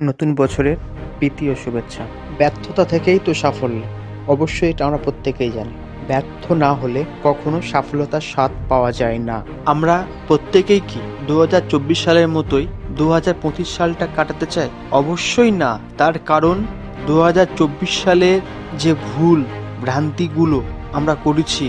নতুন বছরের প্রীতি ও শুভেচ্ছা। ব্যর্থতা থেকেই তো সাফল্য, অবশ্যই এটা আমরা প্রত্যেকেই জানি। ব্যর্থ না হলে কখনো সফলতার স্বাদ পাওয়া যায় না। আমরা প্রত্যেকেই কি দু হাজার চব্বিশ সালের মতোই দু হাজার পঁচিশ সালটা কাটাতে চাই? অবশ্যই না। তার কারণ দু হাজার চব্বিশ সালের যে ভুল ভ্রান্তিগুলো আমরা করেছি,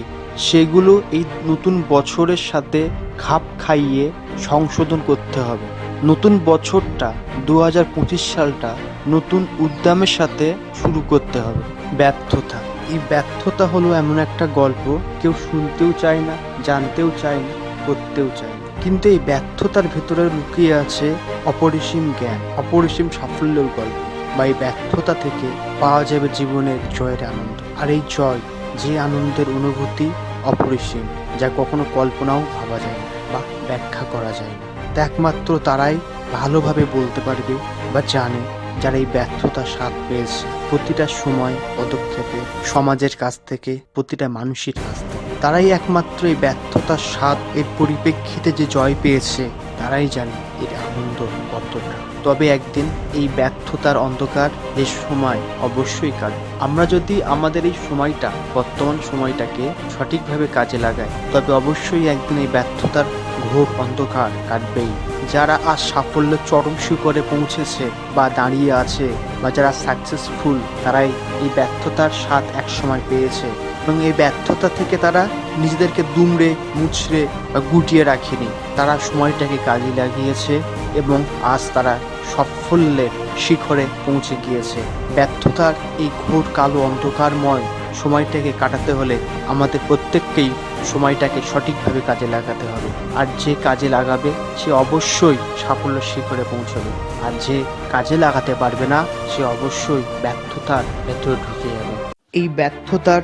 সেগুলো এই নতুন বছরের সাথে খাপ খাইয়ে সংশোধন করতে হবে। নতুন বছরটা দু হাজার পঁচিশ সালটা নতুন উদ্যমের সাথে শুরু করতে হবে। ব্যর্থতা। এই ব্যর্থতা হলো এমন একটা গল্প, কেউ শুনতেও চায় না, জানতেও চায় না, করতেও চায় না। কিন্তু এই ব্যর্থতার ভেতরে লুকিয়ে আছে অপরিসীম জ্ঞান, অপরিসীম সাফল্যের গল্প বা এই ব্যর্থতা থেকে পাওয়া যাবে জীবনের জয়ের আনন্দ। আর এই জয়, যে আনন্দের অনুভূতি অপরিসীম, যা কখনো কল্পনাও ভাবা যায় না বা ব্যাখ্যা করা যায় না। তা একমাত্র তারাই ভালোভাবে বলতে পারবে বা জানে যারা এই ব্যর্থতার স্বাদ পেয়েছে। প্রতিটা সময় পদক্ষেপে, সমাজের কাছ থেকে, প্রতিটা মানুষের কাছ থেকে। তারাই একমাত্র এই ব্যর্থতার স্বাদ, এর পরিপ্রেক্ষিতে যে জয় পেয়েছে, তারাই জানে এর আনন্দ কতটা। তবে একদিন এই ব্যর্থতার অন্ধকার এই সময় অবশ্যই কাটবে আমরা যদি আমাদের এই সময়টা, বর্তমান সময়টাকে সঠিকভাবে কাজে লাগাই, তবে অবশ্যই একদিন এই ব্যর্থতার ঘোর অন্ধকার কাটবেই। যারা আজ সাফল্য চরম শিখরে পৌঁছেছে বা দাঁড়িয়ে আছে বা যারা সাকসেসফুল তারাই এই ব্যর্থতার স্বাদ একসময় পেয়েছে এবং এই ব্যর্থতা থেকে তারা নিজেদেরকে দুমড়ে মুচড়ে বা গুটিয়ে রাখেনি। তারা সময়টাকে কাজে লাগিয়েছে এবং আজ তারা সাফল্যের শিখরে পৌঁছে গিয়েছে। ব্যর্থতার এই ঘোর কালো অন্ধকারময় সময়টাকে কাটাতে হলে আমাদের প্রত্যেককেই সময়টাকে সঠিকভাবে কাজে লাগাতে হবে। আর যে কাজে লাগাবে, সে অবশ্যই সাফল্য শিখরে পৌঁছবে। আর যে কাজে লাগাতে পারবে না, সে অবশ্যই ব্যর্থতার ভেতরে ঢুকে যাবে। এই ব্যর্থতার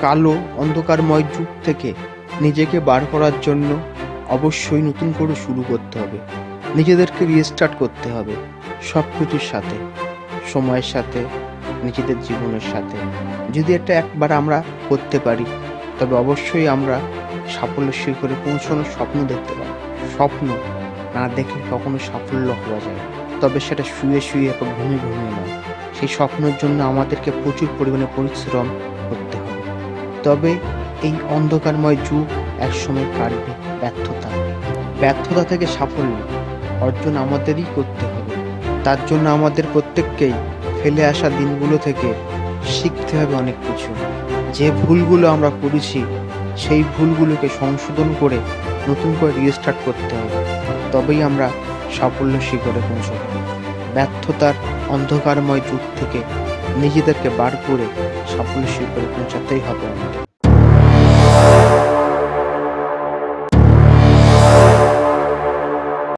কালো, অন্ধকারময় যুগ থেকে নিজেকে বার করার জন্য অবশ্যই নতুন করে শুরু করতে হবে। নিজেদেরকে রিস্টার্ট করতে হবে সব কিছুর সাথে, সময়ের সাথে, নিজেদের জীবনের সাথে। যদি এটা একবার আমরা করতে পারি তবে অবশ্যই আমরা সাফল্য শিখরে পৌঁছানোর স্বপ্ন দেখতে পাই স্বপ্ন না দেখলে কখনো সাফল্য হওয়া যায় তবে সেটা শুয়ে শুয়ে বা ঘুমিয়ে ঘুমিয়ে নয়। সেই স্বপ্নের জন্য আমাদেরকে প্রচুর পরিমাণে পরিশ্রম করতে হবে। তবে এই অন্ধকারময় যুগ একসময় কাটবে ব্যর্থতা। ব্যর্থতা থেকে সাফল্য অর্জন আমাদেরই করতে হবে। তার জন্য আমাদের প্রত্যেককেই ফেলে আসা দিনগুলো থেকে শিখতে হবে অনেক কিছু। যে ভুলগুলো আমরা করেছি, সেই ভুলগুলোকে সংশোধন করে নতুন করে রিস্টার্ট করতে হবে। তবেই আমরা সাফল্য শিখরে পৌঁছব। ব্যর্থতার অন্ধকারময় যুগ থেকে নিজেদেরকে বার করে সাফল্য শিখরে পৌঁছাতেই হবে আমাদের।